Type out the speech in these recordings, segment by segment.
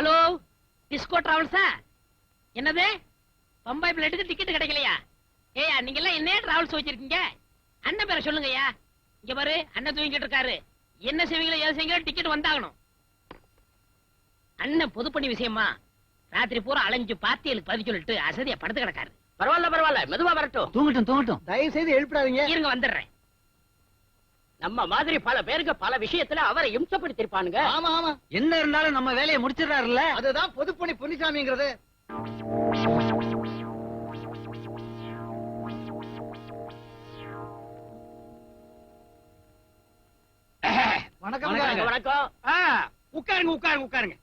Hello disco டிராவல்ஸா என்னது? பம்பாய் பிளேட்டுக்கு ticket கிடைக்கலையா? ஏயா நீங்க எல்லாம் என்ன டிராவல்ஸ் வச்சிருக்கீங்க? அண்ணன் பேரை சொல்லுங்கய்யா. இங்க பாரு அண்ணன் தூங்கிட்டு இருக்காரு. என்ன செய்வீங்களோ ஏது செய்வீங்களோ டிக்கெட் வந்தாகணும். அண்ணன் பொதுப்பணி விஷயமா? ராத்திரி பூரா அலைஞ்சு பாத்தியலுக்கு பதில் சொல்லிட்டு அசதியா படுத்து கிடக்காரு. பரவாயில்ல பரவாயில்ல மெதுவா வரட்டும். தூங்கட்டும் தூங்கட்டும். தயவு செய்து எழுப்பிடாதீங்க. இருங்க வந்துடுறேன். நம்ம மாதிரி பல பேருக்கு பல விஷயத்துல அவரை இம்சப்படுத்திருப்பானுங்க ஆமா ஆமா. என்ன இருந்தாலும் நம்ம வேலையை முடிச்சிடறாருல்ல? அதுதான் பொதுப்பணி பொன்னிசாமிங்கிறது வணக்கம் வணக்கம். உட்காருங்க உட்காருங்க உட்காருங்க.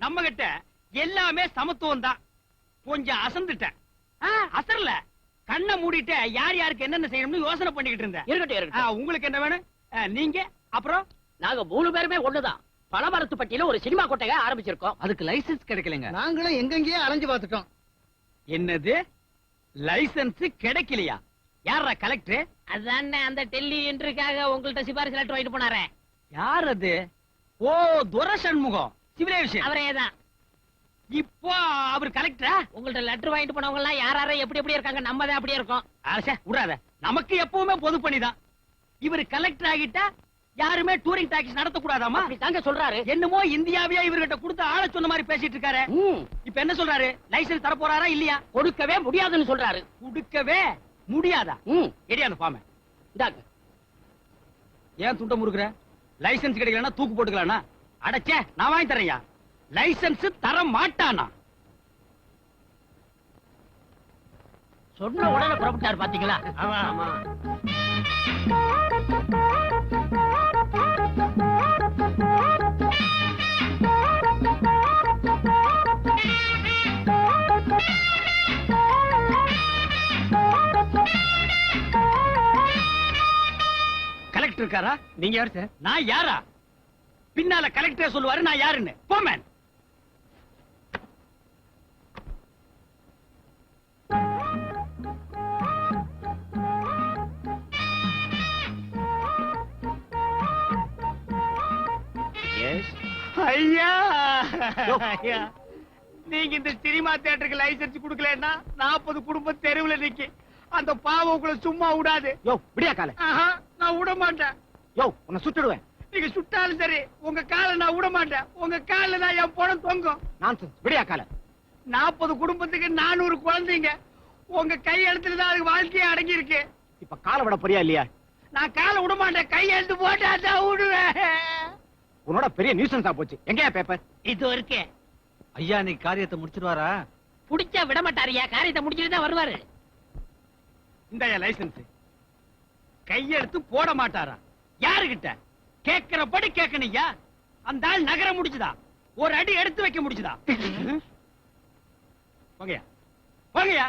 நம்ம கிட்ட எல்லாமே சமத்துவம் தான். கொஞ்சம் அசந்துட்டேன். அசரல. கண்ணை மூடிட்டு யார் யாருக்கு என்னென்ன செய்யணும்னு யோசனை பண்ணிக்கிட்டு இருந்தேன். இருக்கட்டும் இருக்கட்டும். உங்களுக்கு என்ன வேணும்? நீங்க அப்புறம்? நாங்க மூணு பேருமே ஒண்ணுதான். பழமரத்துப்பட்டியில ஒரு சினிமா கொட்டையை ஆரம்பிச்சிருக்கோம். அதுக்கு லைசென்ஸ் கிடைக்கலங்க. நாங்களும் எங்கெங்கேயே அலைஞ்சு பார்த்துட்டோம். என்னது? லைசென்ஸ் கிடைக்கலையா? யாரா கலெக்டர் அதானே அந்த டெல்லி இன்டர்வியூக்காக உங்கள்ட்ட சிபாரிசு லெட்டர் வாங்கிட்டு போனாரே. யார் அது? ஓ துர சண்முகம் சிவிலேஷன் அவரே தான். இப்போ அவர் கலெக்டரா உங்கள்ட்ட லெட்டர் வாங்கிட்டு போனவங்க எல்லாம் யார் யாரும் எப்படி எப்படி இருக்காங்க நம்ம தான் அப்படியே இருக்கோம். அரசே விடாத. நமக்கு எப்பவுமே பொது பணிதான் இவர் கலெக்டர் ஆகிட்டா யாருமே டூரிங் டாக்ஸி நடத்த கூடாதாமா தாங்க சொல்றாரு. என்னமோ இந்தியாவியா இவர்கிட்ட கொடுத்து ஆள சொன்ன மாதிரி பேசிட்டு இருக்காரு. இப்ப என்ன சொல்றாரு? லைசென்ஸ் தர போறாரா இல்லையா? கொடுக்கவே முடியாதுன்னு சொல்றாரு. கொடுக்கவே முடியாதா? ம், எடியா அந்த ஃபார்ம் இந்தாங்க. ஏன் துண்ட முறுக்குற? லைசென்ஸ் கிடைக்கலன்னா தூக்கு போட்டுக்கலாம்னா? அடச்சே நான் வாங்கி தரேன்யா? லைசென்ஸ் தர மாட்டானா? சொன்ன உடனே புறப்பட்டார் பாத்தீங்களா? ஆமா. கலெக்டர் இருக்காரா? நீங்க யாரு சார்? நான் யாரா? பின்னால கலெக்டர் சொல்லுவாரு நான் யாருன்னு. போமேன் ஐயா! ஐயா. நீங்க இந்த சினிமா தியேட்டருக்கு லைசென்ஸ் கொடுக்கலன்னா நாற்பது குடும்பம் தெருவுல நிக்கி. அந்த பாவம் உங்களை சும்மா விடாது. யோ விடியா கால. நான் விட மாட்டேன். யோ உன்னை சுட்டுடுவேன். நீங்க சுட்டாலும் சரி உங்க காலை நான் விட மாட்டேன். உங்க கால்ல நான் என் பணம் தொங்கும். நான் விடியா கால. நாற்பது குடும்பத்துக்கு நானூறு குழந்தைங்க. உங்க கையெழுத்துல தான் அதுக்கு வாழ்க்கையே அடங்கி இருக்கு இப்ப காலை விட போறியா இல்லையா? நான் காலை விட மாட்டேன். கையெழுத்து போட்டா தான் விடுவேன். உன்னோட பெரிய நியூசன்ஸா போச்சு. எங்கயா பேப்பர் இது இருக்கு. ஐயா நீ காரியத்தை முடிச்சிருவாரா? புடிச்சா விட மாட்டாருயா காரியத்தை முடிச்சிட்டு தான் வருவாரு. இந்த லைசன்ஸ் கையெழுத்து போட மாட்டாரா? யாருகிட்ட? கேட்கிறபடி கேட்கணும்யா அந்த ஆள் நகர முடிச்சுதா? ஒரு அடி எடுத்து வைக்க முடிச்சுதா? போங்கயா போங்கயா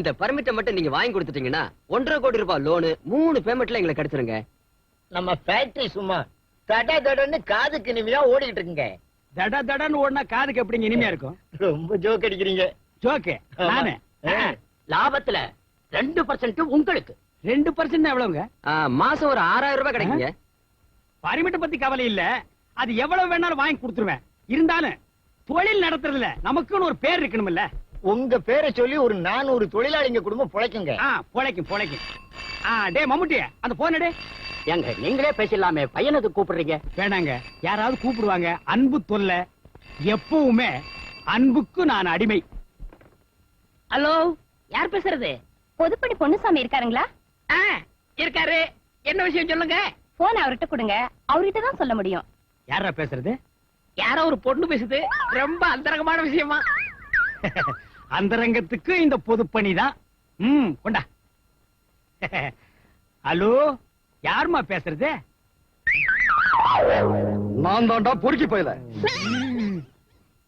இந்த பர்மிட்டை மட்டும் நீங்க வாங்கி கொடுத்துட்டீங்கன்னா ஒன்றரை கோடி ரூபாய் லோனு மூணு பேமெண்ட்ல எங்களுக்கு கிடைச்சிருங்க நம்ம ஃபேக்டரி சும்மா தட தடன்னு காதுக்கு இனிமையா ஓடிக்கிட்டு இருக்குங்க. தட தடன்னு ஓடினா காதுக்கு எப்படிங்க இனிமையா இருக்கும்? ரொம்ப ஜோக் அடிக்கிறீங்க. ஜோக்கு நானு? லாபத்துல ரெண்டு பர்சன்ட் உங்களுக்கு. ரெண்டு பர்சன்ட் எவ்வளவுங்க? மாசம் ஒரு ஆறாயிரம் ரூபாய் கிடைக்குங்க. பரிமிட்ட பத்தி கவலை இல்ல. அது எவ்வளவு வேணாலும் வாங்கி கொடுத்துருவேன். இருந்தாலும் தொழில் நடத்துறதுல நமக்குன்னு ஒரு பேர் இருக்கணும்ல உங்க பேரை சொல்லி ஒரு நானூறு தொழிலாளிங்க குடும்பம் பிழைக்குங்க. பொழைக்கும் பொழைக்கும். ஆ டே மம்முட்டி அந்த போன டே ஏங்க நீங்களே பேசிடலாமே பையனுக்கு கூப்பிடுறீங்க. வேணாங்க யாராவது கூப்பிடுவாங்க அன்பு தொல்லை. எப்பவுமே அன்புக்கு நான் அடிமை. ஹலோ யார் பேசுறது? பொதுப்பணி பொன்னுசாமி இருக்காருங்களா? இருக்காரு. என்ன விஷயம் சொல்லுங்க? போன் அவர்கிட்ட கொடுங்க அவர்கிட்ட தான் சொல்ல முடியும். யாரா பேசுறது? யாரோ ஒரு பொண்ணு பேசுது. ரொம்ப அந்தரங்கமான விஷயமா? அந்தரங்கத்துக்கு இந்த பொதுப்பணி தான் ம் கொண்டா. ஹலோ யாரும்மா பேசுறது? நான் தாண்டா பொறுக்கி போயல.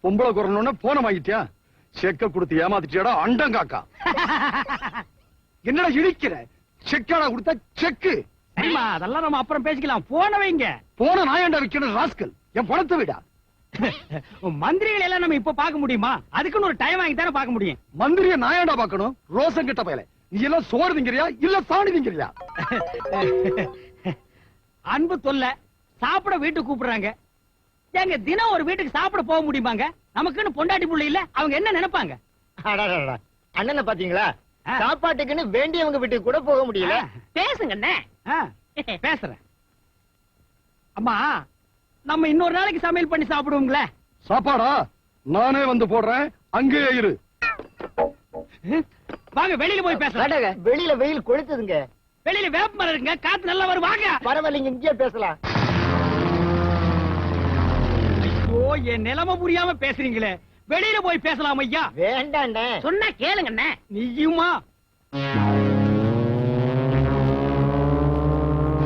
பொம்பளை குரல் போன வாங்கிட்டியா? செக்க கொடுத்து ஏமாத்திட்டியாடா அண்டங்காக்கா என்னடா இடிக்கிற? செக்காடா கொடுத்தா செக்கு. அதெல்லாம் நம்ம அப்புறம் பேசிக்கலாம். போன வைங்க போன நாயாண்டா விக்கணும் ராஸ்கல். என் பணத்தை விடா. மந்திரிகளை எல்லாம் நம்ம இப்ப பார்க்க முடியுமா? அதுக்குன்னு ஒரு டைம் வாங்கி தானே பார்க்க முடியும். மந்திரிய நாயாண்டா பாக்கணும் ரோசன் கிட்ட பயல. நீ எல்லாம் சோறு திங்கிறியா? இல்ல சாணி திங்கிறியா? அன்பு தொல்ல சாப்பிட வீட்டுக்கு கூப்பிடுறாங்க. ஏங்க தினம் ஒரு வீட்டுக்கு சாப்பிட போக முடியுமாங்க? நமக்குன்னு பொண்டாட்டி புள்ள இல்ல அவங்க என்ன நினைப்பாங்க. அண்ணனை பாத்தீங்களா. சாப்பாட்டுக்குன்னு வேண்டியவங்க வீட்டுக்கு கூட போக முடியல. பேசுங்க பேசுறேன். அம்மா நம்ம இன்னொரு நாளைக்கு சமையல் பண்ணி சாப்பிடுவோங்களே சாப்பாடா? நானே வந்து போடுறேன். அங்கேயே இரு. வாங்க வெளியில போய் பேசலாம். வெளியில வெயில் கொளுத்துதுங்க. வெளியில வேப்ப மரம் இருக்குங்க. காத்து நல்லா வரும். வாங்க. பரவாயில்லைங்க இங்கேயே பேசலாம். ஐயோ என் நிலைமை புரியாம பேசுறீங்களே. வெளியில போய் பேசலாம் ஐயா. வேண்டாண்ணே. சொன்னா கேளுங்க அண்ணே நீயுமா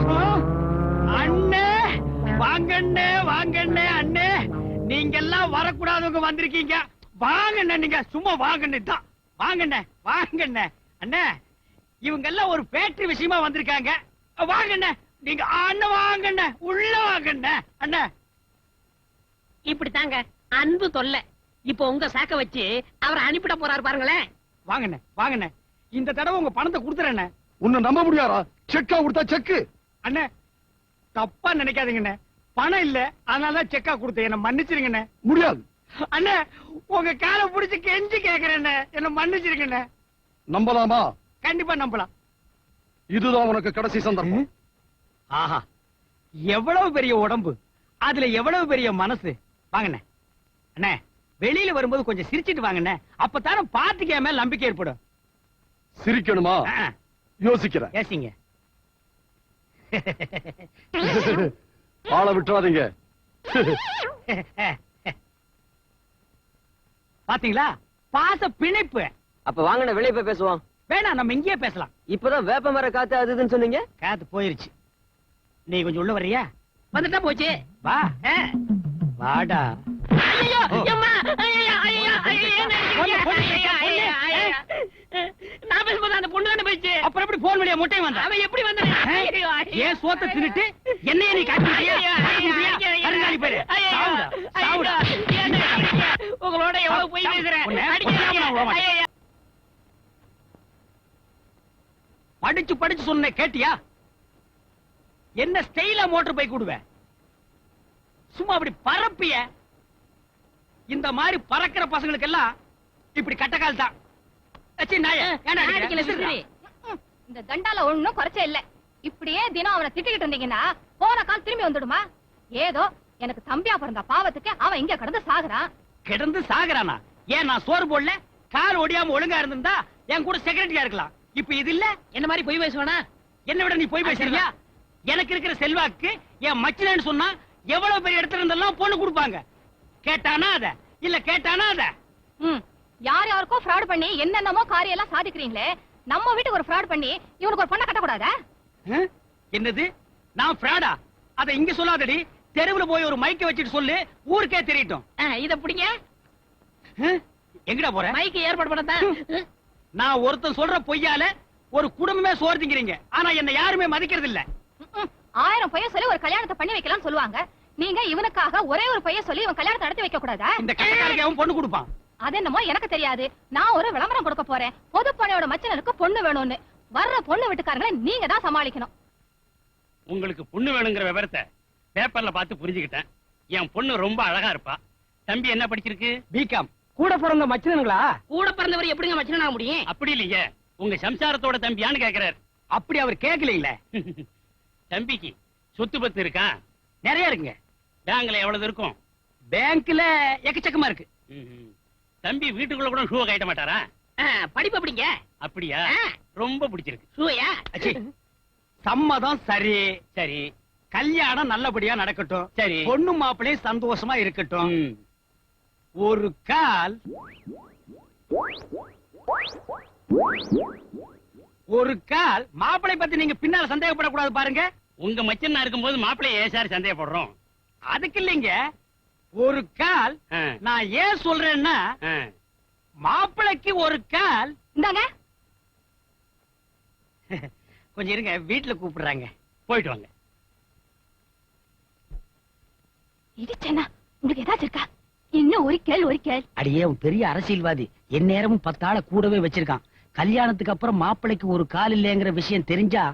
ஆ, அண்ணே வாங்கண்ணே வாங்கண்ணே அண்ணே. நீங்க எல்லாம் வரக்கூடாதவங்க வந்திருக்கீங்க. வாங்கண்ணே நீங்க சும்மா வாங்கண்ணே தான் வாங்கண்ணே வாங்கண்ணே. அண்ணே இவங்க எல்லாம் ஒரு ஃபேக்டரி விஷயமா வந்திருக்காங்க. வாங்கண்ணே நீங்க அண்ணே வாங்கண்ணே உள்ள வாங்கண்ணே. அண்ணே. இப்படி தாங்க அன்பு தொல்லை. இப்போ உங்க சாக்க வச்சு அவரை அனுப்பிட போறாரு பாருங்களேன். வாங்கண்ணே வாங்கண்ணே. இந்த தடவை உங்க பணத்தை கொடுத்துறேண்ணே. உன்னை நம்ப முடியாதா? செக்கா கொடுத்தா செக்கு. அண்ணே தப்பா நினைக்காதீங்கண்ணே. பணம் இல்ல அதனாலதான் செக்கா கொடுத்தேன். என்ன மன்னிச்சிருங்கண்ணே. முடியாது. அண்ணே உங்க காலை புடிச்சு கெஞ்சி கேக்குறேண்ணே. என்ன மன்னிச்சிருங்கண்ணே. நம்பலாமா? கண்டிப்பா நம்பலாம். இதுதான் உனக்கு கடைசி சந்தர்ப்பம். ஆஹா. எவ்வளவு பெரிய உடம்பு. அதுல எவ்வளவு பெரிய மனசு. வாங்கண்ணே. அண்ணே வெளியில வரும்போது கொஞ்சம் சிரிச்சிட்டு வாங்கண்ணே. அப்பதானே பாத்துக்கு என் மேல நம்பிக்கை ஏற்படும். சிரிக்கணுமா? யோசிக்கிறேன். பேசிங்க ஆளை விட்டுறாதீங்க. பாத்தீங்களா? பாச பிணைப்பு. அப்ப வாங்கண்ணே வெளியே போய் பேசுவோம். வேணாம் நம்ம இங்கேயே பேசலாம். இப்பதான் வேப்ப மர காத்து அது இதுன்னு சொன்னீங்க. காத்து போயிருச்சு. நீ கொஞ்சம் உள்ள வர்றியா? வந்துட்டா போச்சு. வா. வாடா. நான் பேசும்போது அந்த பொண்ணு தானே போயிடுச்சு? அப்புறம் எப்படி போன் வழியா முட்டை வந்தா? அவன் எப்படி வந்தான். ஏன் சோத்த தின்னுட்டு என்னைய நீ காட்டி பேரு. உங்களோட எவ்வளவு பொய். பேசுறேன். படிச்சு படிச்சு சொன்ன கேட்டியா? என்ன ஸ்டைலா மோட்டர் பைக் விடுவேன் சும்மா அப்படி பரப்பிய? இந்த மாதிரி பறக்கிற பசங்களுக்கு எல்லாம் இப்படி கட்டக்கால் தான். இந்த தண்டால ஒண்ணும் குறைச்ச இல்ல. இப்படியே தினம் அவனை திட்டிக்கிட்டு இருந்தீங்கன்னா போன கால் திரும்பி வந்துடுமா? ஏதோ எனக்கு தம்பியா பிறந்த பாவத்துக்கு அவன் இங்க கடந்து சாகுறான். கிடந்து சாகுறானா? ஏன் நான் சோறு போடல? கால் ஒடியாம ஒழுங்கா இருந்திருந்தா என் கூட செக்ரட்டரியா இருக்கலாம். இப்ப இது இல்ல? என்ன மாதிரி பொய் பேசுவானா? என்ன விட நீ போய் பேசுறியா? எனக்கு இருக்கிற செல்வாக்கு என் மச்சினன்னு சொன்னா எவ்வளவு பெரிய இடத்துல இருந்தெல்லாம் பொண்ணு கொடுப்பாங்க. கேட்டானா அத? இல்ல கேட்டானா அத? ம் யார் யாருக்கோ ஃப்ராட் பண்ணி என்னென்னமோ காரியம் எல்லாம் சாதிக்கிறீங்களே நம்ம வீட்டுக்கு ஒரு ஃப்ராட் பண்ணி இவனுக்கு ஒரு பொண்ணை கட்டக்கூடாதா? என்னது? நான் ஃப்ராடா அத இங்க சொல்லாதடி. தெருவுல போய் ஒரு மைக்க வச்சுட்டு சொல்லு ஊருக்கே தெரியட்டும். இத பிடிங்க? எங்கடா போற? மைக்கு ஏற்பாடு பண்ணதான் நான் ஒருத்தன் சொல்ற பொய்யால ஒரு குடும்பமே சோறு திங்கிறீங்க ஆனா என்ன யாருமே மதிக்கிறது இல்ல. ஆயிரம் பையன் சொல்லி ஒரு கல்யாணத்தை பண்ணி வைக்கலாம்னு சொல்லுவாங்க. நீங்க இவனுக்காக ஒரே ஒரு பையன் சொல்லி இவன் கல்யாணத்தை நடத்தி வைக்க கூடாதா இந்த கட்டக்காரங்க அவன் பொண்ணு கொடுப்பான். அது என்னமோ எனக்கு தெரியாது. நான் ஒரு விளம்பரம் கொடுக்க போறேன். பொது பணியோட மச்சனருக்கு பொண்ணு வேணும்னு. வர்ற பொண்ணு வீட்டுக்காரங்களை நீங்க தான் சமாளிக்கணும். உங்களுக்கு பொண்ணு வேணுங்கிற விவரத்தை பேப்பர்ல பார்த்து புரிஞ்சுக்கிட்டேன். என் பொண்ணு ரொம்ப அழகா இருப்பா. தம்பி என்ன படிச்சிருக்கு? பிகாம் கூட பிறந்த மச்சினங்களா கூட பிறந்தவர் எப்படிங்க மச்சனா முடியும்? அப்படி இல்லைங்க உங்க சம்சாரத்தோட தம்பியான்னு கேக்குறாரு. அப்படி அவர் கேட்கலீங்களே தம்பிக்கு சொத்து பத்து இருக்கா? நிறைய இருக்குங்க. பேங்க்ல எவ்வளவு இருக்கும்? பேங்க்ல எக்கச்சக்கமா இருக்கு. தம்பி வீட்டுக்குள்ள கூட ஷூ கட்ட மாட்டாரா? படிப்பு எப்படிங்க அப்படியா. ரொம்ப பிடிச்சிருக்கு. ஷூயா சம்மதம் சரி. சரி. கல்யாணம் நல்லபடியா நடக்கட்டும். சரி. பொண்ணு மாப்பிள்ளையும் சந்தோஷமா இருக்கட்டும். ஒரு கால் ஒரு கால். மாப்பிளை பத்தி நீங்க பின்னால சந்தேகப்படக்கூடாது பாருங்க. உங்க மச்சனா இருக்கும்போது மாப்பிள்ளைய ஏன் சார் சந்தேகப்படுறோம். அதுக்கு இல்லைங்க. ஒரு கால் நான் ஏன் சொல்றேன்னா. மாப்பிளைக்கு ஒரு கால். இந்தாங்க. கொஞ்சம் இருங்க வீட்டுல கூப்பிடுறாங்க. போயிட்டு வாங்க. இடிச்சேனா உங்களுக்கு ஏதாச்சும் இருக்கா? இன்னும் ஒரு கேள் ஒரு கேள். அடியே அவன் பெரிய அரசியல்வாதி. என் நேரமும் பத்தாள கூடவே வச்சிருக்கான். கல்யாணத்துக்கு அப்புறம் மாப்பிள்ளைக்கு ஒரு கால் இல்லைங்கிற விஷயம் தெரிஞ்சா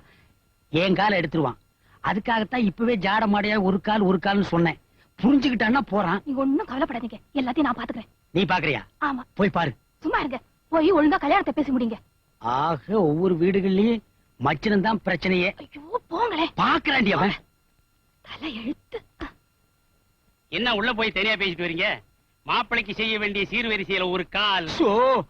என் காலை எடுத்துருவான். அதுக்காகத்தான் இப்பவே ஜாட மாடையா ஒரு கால் ஒரு கால்னு சொன்னேன். புரிஞ்சுக்கிட்டான்னா போறான். நீங்க ஒண்ணும் கவலைப்படாதீங்க. எல்லாத்தையும் நான் பாத்துக்கிறேன். நீ பாக்குறியா? ஆமா. போய் பாரு. சும்மா இருங்க. போய் ஒழுங்கா கல்யாணத்தை பேசி முடிங்க. ஆக ஒவ்வொரு வீடுகள்லயும் மச்சினம் தான் பிரச்சனையே. ஐயோ போங்களே. பாக்குறாண்டி அவன். தலை எழுத்து. என்ன உள்ள போய் தனியா பேசிட்டு வரீங்க? மாப்பிளைக்கு செய்ய வேண்டிய சீர்வரிசையில ஒரு கால். சோ.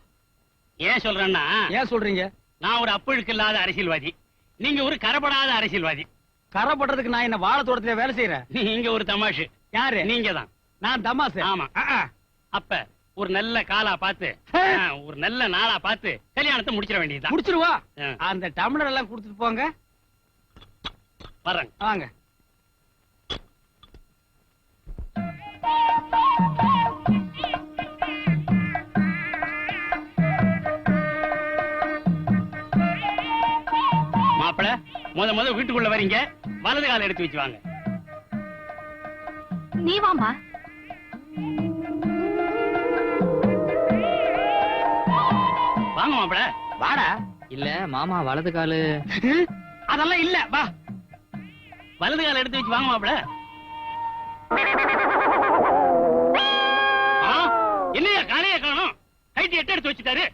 ஏன் சொல்றேன்னா ஏன் சொல்றீங்க? நான் ஒரு அப்புழுக்கு இல்லாத அரசியல்வாதி. நீங்க ஒரு கரப்படாத அரசியல்வாதி. கரை பண்றதுக்கு நான் என்ன வாழை தோட்டத்துல வேலை செய்யறேன் நீங்க ஒரு தமாஷு. யாரு? நீங்க தான் நான் தமாசு ஆமா. அப்ப ஒரு நல்ல காலா பார்த்து ஒரு நல்ல நாளா பார்த்து கல்யாணத்தை முடிச்சிட வேண்டியதுதான். முடிச்சிருவா. அந்த டம்ளர் எல்லாம் கொடுத்துட்டு போங்க. வர்றேங்க வாங்க. மாப்பிள முத முத வீட்டுக்குள்ள வரீங்க. வலது கால எடுத்து வச்சு வாங்க. நீ வாமா வாங்க மாப்பிள. வாடா. இல்ல மாமா வலது காலு. அதெல்லாம் இல்ல. வா. வலது கால எடுத்து வச்சு வாங்க மாப்பிள. ஆ, என்னய்யா காலையே காணும். கைட்டு எட்டு எடுத்து வச்சுட்டாரு.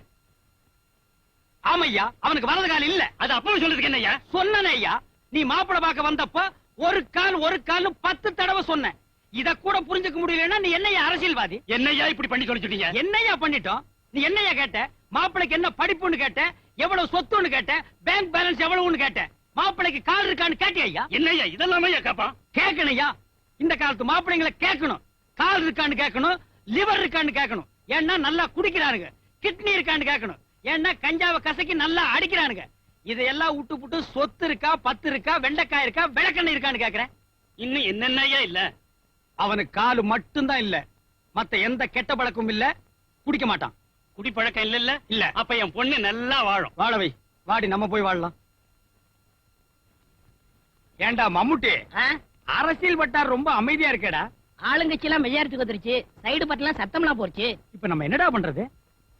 ஆமையா அவனுக்கு வலது கால் இல்ல. அது அப்பவும் சொல்றதுக்கு என்னய்யா? சொன்னனே ஐயா நீ மாப்பிளை பார்க்க வந்தப்ப ஒரு கால் ஒரு கால் பத்து தடவை சொன்ன இத கூட புரிஞ்சுக்க முடியலன்னா நீ என்னையா அரசியல்வாதி? என்னய்யா இப்படி பண்ணி தொலைச்சிட்டீங்க? என்னையா பண்ணிட்டோம்? நீ என்னையா கேட்ட? மாப்பிளைக்கு என்ன படிப்புன்னு கேட்ட? எவ்வளவு சொத்துன்னு கேட்ட? பேங்க் பேலன்ஸ் எவ்வளவுன்னு கேட்ட? மாப்பிளைக்கு கால் இருக்கான்னு கேட்டியா? ஐயா என்னய்யா இதெல்லாமே கேப்பான்? கேட்கணையா இந்த காலத்து மாப்பிள்ளைங்களை கேட்கணும் கால் இருக்கான்னு கேட்கணும் லிவர் இருக்கான்னு கேட்கணும் ஏன்னா நல்லா குடிக்கிறானுங்க. கிட்னி இருக்கான்னு கேட்கணும் ஏன்னா கஞ்சாவை கசக்கி நல்லா அடிக்கிறானுங்க. இதையெல்லாம் விட்டு புட்டு சொத்து இருக்கா பத்து இருக்கா வெண்டைக்காய் இருக்கா விளக்கெண்ணெய் இருக்கான்னு கேக்குறேன். இன்னும் என்னென்னய்யா இல்ல. அவனுக்கு காலு மட்டும்தான் இல்ல. மத்த எந்த கெட்ட பழக்கமும் இல்ல. குடிக்க மாட்டான். குடிப்பழக்கம் இல்ல இல்ல? இல்ல. அப்ப என் பொண்ணு நல்லா வாழும். வாழவை வாடி நம்ம போய் வாழலாம். ஏண்டா மம்முட்டி? ஆ? அரசியல் வட்டார் ரொம்ப அமைதியா இருக்கேடா. ஆளுங்கட்சி எல்லாம் மெஜாரிட்டிக்கு வந்துருச்சு. சைடு பட்டெல்லாம் சத்தம்லாம் போச்சு இப்ப நம்ம என்னடா பண்றது?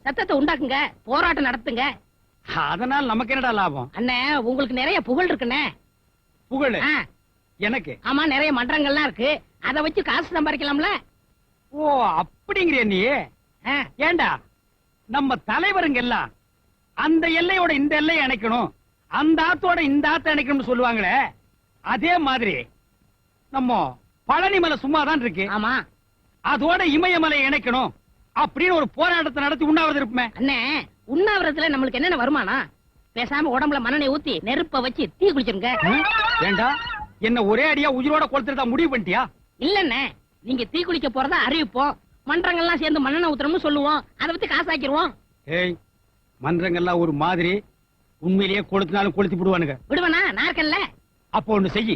சத்தத்தை உண்டாக்குங்க. போராட்டம் நடத்துங்க. அதனால நமக்கு என்னடா லாபம்? அண்ணே உங்களுக்கு நிறைய புகழ் இருக்குண்ணே. புகழ்? ஆ, எனக்கு? ஆமா நிறைய மன்றங்கள்லாம் இருக்கு. அத வச்சு காசு சம்பாதிக்கலாம்ல ஓ அப்படிங்கிற நீ? ஆ, ஏண்டா? நம்ம தலைவருங்க எல்லாம் அந்த எல்லையோட இந்த எல்லையை இணைக்கணும் அந்த ஆத்தோட இந்த ஆத்த இணைக்கணும்னு சொல்லுவாங்களே. அதே மாதிரி நம்ம பழனி மலை சும்மா தான் இருக்கு. ஆமா. அதோட இமயமலை இணைக்கணும். அப்படின்னு ஒரு போராட்டத்தை நடத்தி உண்ணாவிரதம் இருப்போமே. அண்ணே உண்ணாவிரத்துல நம்மளுக்கு என்னென்ன வருமானம்? பேசாம உடம்புல மண்ணெண்ணெய் ஊத்தி நெருப்ப வச்சு தீ குளிச்சிருங்க ஏண்டா? என்ன ஒரே அடியா உயிரோட கொளுத்துறதா முடிவு பண்ணிட்டியா? இல்லண்ணே நீங்க தீ குளிக்க போறதா அறிவிப்போம். மன்றங்கள்லாம் சேர்ந்து மண்ணெண்ணெய் ஊத்துறோம்னு சொல்லுவோம். அதை வச்சு காசாக்கிருவோம் ஏய் மன்றங்கள்லாம் ஒரு மாதிரி உண்மையிலேயே கொளுத்தினாலும் கொளுத்தி விடுவானுங்க. விடுவனா இருக்கேன்ல. அப்போ ஒண்ணு செய்யி.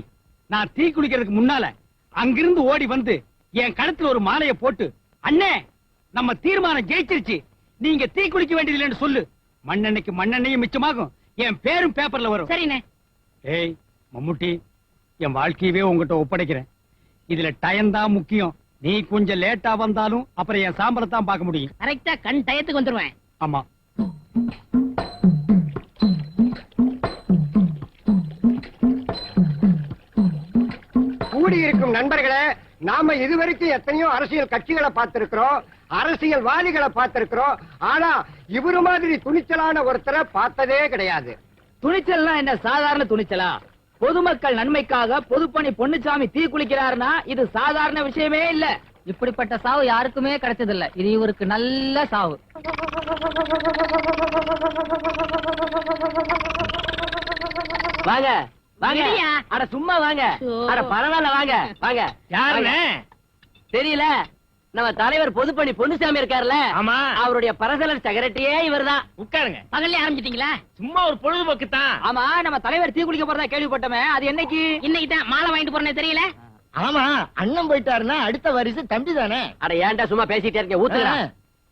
நான் தீ குளிக்கிறதுக்கு முன்னால அங்கிருந்து ஓடி வந்து என் கழுத்துல ஒரு மாலையை போட்டு அண்ணே நம்ம தீர்மானம் ஜெயிச்சிருச்சு. நீங்க தீ குளிக்க வேண்டியதில்லைன்னு சொல்லு. மண்ணெண்ணைக்கு மண்ணெண்ணையும் மிச்சமாகும். என் பேரும் பேப்பர்ல வரும். சரிண்ணே. ஏய் மம்முட்டி என் வாழ்க்கையவே உங்ககிட்ட ஒப்படைக்கிறேன். இதுல டைம் தான் முக்கியம். நீ கொஞ்சம் லேட்டா வந்தாலும் அப்புறம் என் சாம்பலை தான் பார்க்க முடியும். கரெக்டா கண் டயத்துக்கு வந்துருவேன். ஆமா. கூடியிருக்கும் நண்பர்களே நாம இதுவரைக்கும் எத்தனையோ அரசியல் கட்சிகளை பார்த்திருக்கிறோம். அரசியல்வாதிகளை பார்த்திருக்கிறோம். ஆனா இவரு மாதிரி துணிச்சலான ஒருத்தரை பார்த்ததே கிடையாது. துணிச்சல்னா என்ன? சாதாரண துணிச்சலா? பொதுமக்கள் நன்மைக்காக பொதுப்பணி பொன்னுச்சாமி தீ குளிக்கிறாருன்னா இது சாதாரண விஷயமே இல்ல. இப்படிப்பட்ட சாவு யாருக்குமே கிடைச்சதில்ல. இது இவருக்கு நல்ல சாவு. வாங்க வாங்க? அட சும்மா வாங்க. அட பரவாயில்ல வாங்க வாங்க. யாருண்ணே? தெரியல. நம்ம தலைவர் பொதுப்பணி பொன்னுசாமி இருக்காருல்ல ஆமா. அவருடைய பரசலர் செக்ரட்டரியே இவர்தான். உட்காருங்க. பகல்ல ஆரம்பிச்சிட்டீங்களா? சும்மா ஒரு பொழுதுபோக்கு தான் ஆமா நம்ம தலைவர் தீ குளிக்க போறதா கேள்விப்பட்டோமே. அது என்னைக்கு? இன்னைக்கு தான் மாலை வாங்கிட்டு போறேன்னு தெரியல? ஆமா அண்ணன் போயிட்டாருன்னா அடுத்த வரிசை தம்பி தானே அட ஏன்டா சும்மா பேசிட்டே இருக்க? ஊத்துறா.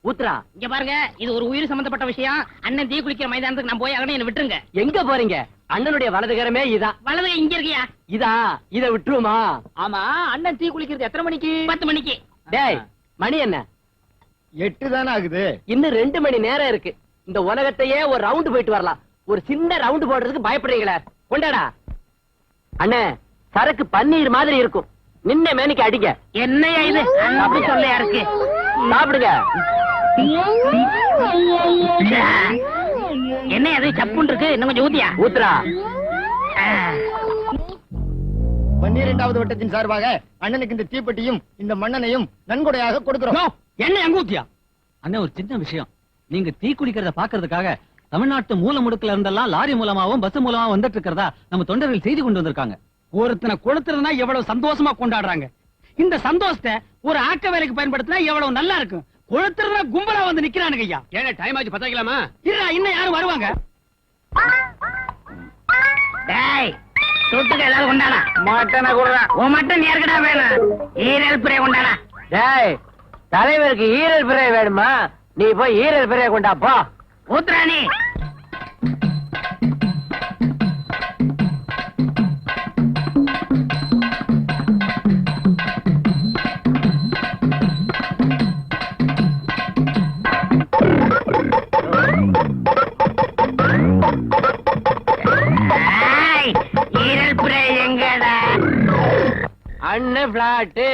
ஊத்துறா. இங்க பாருங்க இது ஒரு உயிர் சம்பந்தப்பட்ட விஷயம். அண்ணன் தீ குளிக்கிற மைதானத்துக்கு நான் போய் அகனே என்ன விட்டுருங்க. எங்க போறீங்க? அண்ணனுடைய வலதுகரமே இதான் வலது இங்க இருக்கியா? இதா இத விட்டுருமா ஆமா அண்ணன் தீ குளிக்கிறது எத்தனை மணிக்கு? பத்து மணிக்கு. டேய் மணி என்ன? எட்டு தானே ஆகுது. இன்னும் ரெண்டு மணி நேரம் இருக்கு. இந்த உலகத்தையே ஒரு ரவுண்டு போயிட்டு வரலாம். ஒரு சின்ன ரவுண்டு போடுறதுக்கு பயப்படுறீங்களே. கொண்டாடா. அண்ணே சரக்கு பன்னீர் மாதிரி இருக்கும். நின்ன மேனிக்கு அடிங்க. என்னையா இது? அப்படி சொல்லையா இருக்கு சாப்பிடுங்க. என்ன அது சப்புன்னு இருக்கு. இன்னும் கொஞ்சம் ஊத்தியா? ஊத்துறா. பன்னிரெண்டாவது வட்டத்தின் சார்பாக அண்ணனுக்கு இந்த தீப்பெட்டியும் இந்த மண்ணனையும் நன்கொடையாக கொடுக்கிறோம். என்ன எங்க ஊத்தியா அண்ணே ஒரு சின்ன விஷயம். நீங்க தீ குளிக்கிறத பாக்குறதுக்காக தமிழ்நாட்டு மூல முடுக்குல இருந்தெல்லாம் லாரி மூலமாவும் பஸ் மூலமா வந்துட்டு இருக்கிறதா நம்ம தொண்டர்கள் செய்தி கொண்டு வந்திருக்காங்க. ஒருத்தனை கொளுத்துறதுனா எவ்வளவு சந்தோஷமா கொண்டாடுறாங்க. இந்த சந்தோஷத்தை ஒரு ஆக்க வேலைக்கு பயன்படுத்தினா எவ்வளவு நல்லா இருக்கும். கொளுத்துறதுனா கும்பலா வந்து நிக்கிறானுங்க ஐயா. ஏன்னா டைம் ஆச்சு பத்தாக்கலாமா இருடா இன்னும் யாரும் வருவாங்க? டேய் தொட்டுக்க ஏதாவது கொண்டாடா மட்டனை கொடுறா. உன் மட்டன் யாருக்கடா வேணும்? ஈரல் பிரே கொண்டாடா டேய் தலைவருக்கு ஈரல் பிறை வேணுமா? நீ போய் ஈரல் பிறைய கொண்டா போ. ஊத்துறானி அண்ணன் பிளாட்டு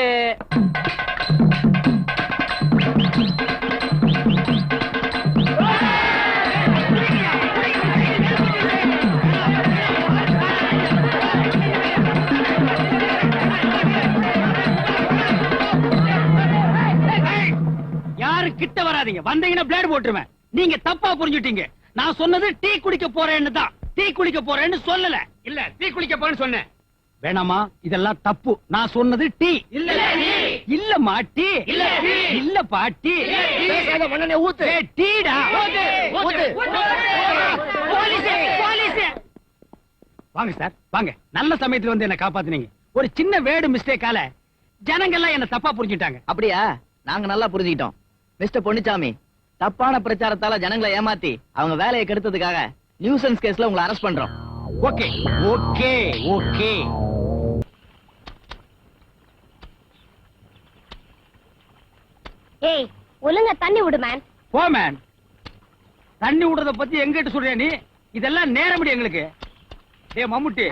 கிட்ட வராதீங்க. வந்தீங்கன்னா பிளேட் போட்டுருவேன். நீங்க தப்பா புரிஞ்சுட்டீங்க. நான் சொன்னது டீ குடிக்க போறேன்னு தான். டீ குடிக்க போறேன்னு சொல்லல. இல்ல டீ குளிக்க போறேன்னு சொன்னேன். வேணாமா? இதெல்லாம் தப்பு. நான் சொன்னது டீ. இல்ல இல்லம்மா டீ. இல்ல. இல்ல பாட்டி ஊத்து. டீடா. ஊத்து. போலீஸ். போலீஸ். வாங்க சார். வாங்க. நல்ல சமயத்துல வந்து என்ன காப்பாத்துனீங்க. ஒரு சின்ன வேடு மிஸ்டேக்கால ஜனங்கள்லாம் என்ன தப்பா புரிஞ்சுட்டாங்க அப்படியா? நாங்க நல்லா புரிஞ்சுக்கிட்டோம். மிஸ்டர் பொன்னிச்சாமி தப்பான பிரச்சாரத்தால ஜனங்களை ஏமாத்தி அவங்க வேலையை கெடுத்ததுக்காக நியூசன்ஸ் கேஸ்ல உங்களை அரெஸ்ட் பண்றோம். Okay okay okay. ஏய் ஒழுங்கா தண்ணி விடு மேன் போ மேன் தண்ணி விடுறத பத்தி எங்கிட்ட சொல்றியா நீ? இதெல்லாம் நேரமடி எங்களுக்கு. டேய் மம்முட்டி.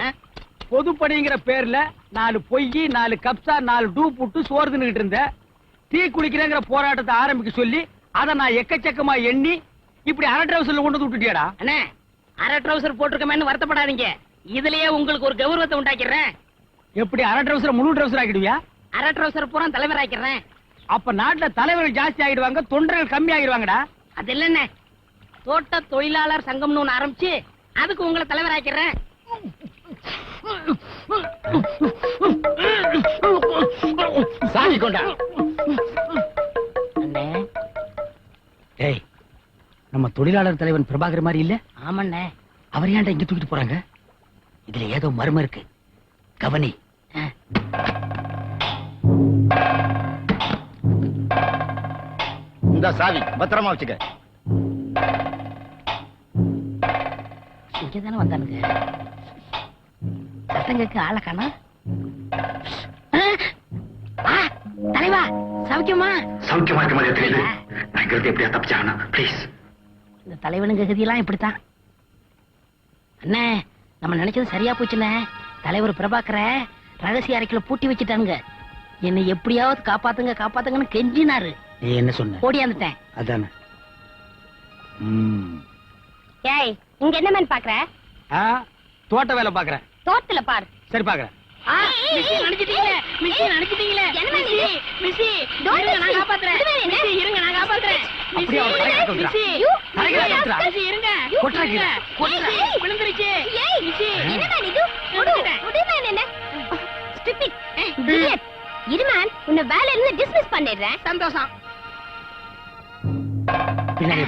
பொதுப்பணிங்கிற பேர்ல நாலு பொய் நாலு கப்சா நாலு டூ புட்டு சோறு தின்னுகிட்டு இருந்த. டீ குடிக்கிறேங்கிற போராட்டத்தை ஆரம்பிக்க சொல்லி அதை நான் எக்கச்சக்கமா எண்ணி இப்படி அரை டிரவுசர்ல கொண்டு வந்து விட்டுட்டியாடா? அண்ணே அரை ட்ரௌசர் போட்டிருக்கமேன்னு வருத்தப்படாதீங்க. இதுலயே உங்களுக்கு ஒரு கௌரவத்தை உண்டாக்கிறேன் எப்படி அரை டிரவுசர் முழு டிரவுசர் ஆக்கிடுவியா? அரை ட்ரௌசர் பூரா தலைவர் ஆக்கிறேன் அப்ப நாட்டுல தலைவர்கள் ஜாஸ்தி ஆகிடுவாங்க தொண்டர்கள் கம்மி ஆகிடுவாங்கடா. அது இல்லண்ணே. தோட்ட தொழிலாளர் சங்கம்னு ஒண்ணு ஆரம்பிச்சு அதுக்கு உங்களை தலைவர் ஆக்கிறேன் சாமி கொண்டா. நம்ம தொழிலாளர் தலைவன் பிரபாகர் மாதிரி இல்ல? ஆமண்ணே. அவர் ஏன்டா இங்க தூக்கிட்டு போறாங்க? இதுல ஏதோ மர்மம் இருக்கு. கவனி. இந்த சாவி பத்திரமா வச்சுக்க. இங்கதானே வந்தானுங்க. சத்தங்கக்கு ஆளை காணா தலைவா சௌக்கியமா? சௌக்கியமா இருக்க மாதிரி தெரியுது? நான் இங்கிருந்து எப்படியா தப்பிச்சாகணும்? ப்ளீஸ் இந்த தலைவனுங்க கதியெல்லாம் இப்படித்தான். அண்ணே நம்ம நினைச்சது சரியா போச்சுண்ணே. தலைவர் பிரபாகர ரகசிய அறைக்குள்ள பூட்டி வச்சுட்டானுங்க. என்னை எப்படியாவது காப்பாத்துங்க காப்பாத்துங்கன்னு கெஞ்சினாரு. நீ என்ன சொன்ன? ஓடியாந்துட்டேன் அதானே. ம். ஏய் இங்க என்ன மேன் பாக்குற? ஆ, தோட்ட வேலை பாக்குறேன். தோட்டத்துல பாரு. சரி பாக்குறேன். ஆ, மிஸ்ஸி, நினைச்சிட்டீங்களே, மிஸ்ஸி, நினைச்சிட்டீங்களே. என்ன மேம் மிஸ்ஸி, இது? மிஸ்ஸி, Don't இருங்க, நான் touch me. காப்பாத்துறேன். இது வேற என்ன? மிஸ்ஸி, இருங்க, நான் காப்பாத்துறேன். மிஸ்ஸி, அப்படியே அவனை தலையில கொட்டுறா. மிஸ்ஸி, You, தலையில you கொட்டுறா. rascal. மிஸ்ஸி, இருங்க. கொட்டுறா இருங்க. கீழே. கொட்டுறா. ஏய், விழுந்துருச்சு. ஏய், மிஸ்ஸி. என்ன மேன் இது விடு விடு மேன் என்ன ஸ்டூபிட் இடியட் இரு மேன் உன்னை வேலையில இருந்து டிஸ்மிஸ் பண்ணிடுறேன் சந்தோஷம்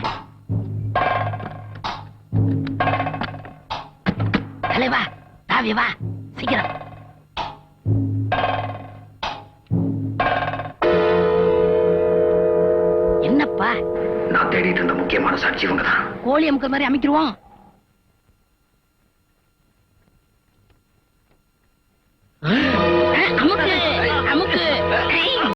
போ. தலைவா தாவி வா சீக்கிரம் நான் தேடிட்டு இருந்த முக்கியமான சாட்சி இவங்க தான் கோழி அமுக்கிற மாதிரி அமைக்கிருவோம் அமுக்கு.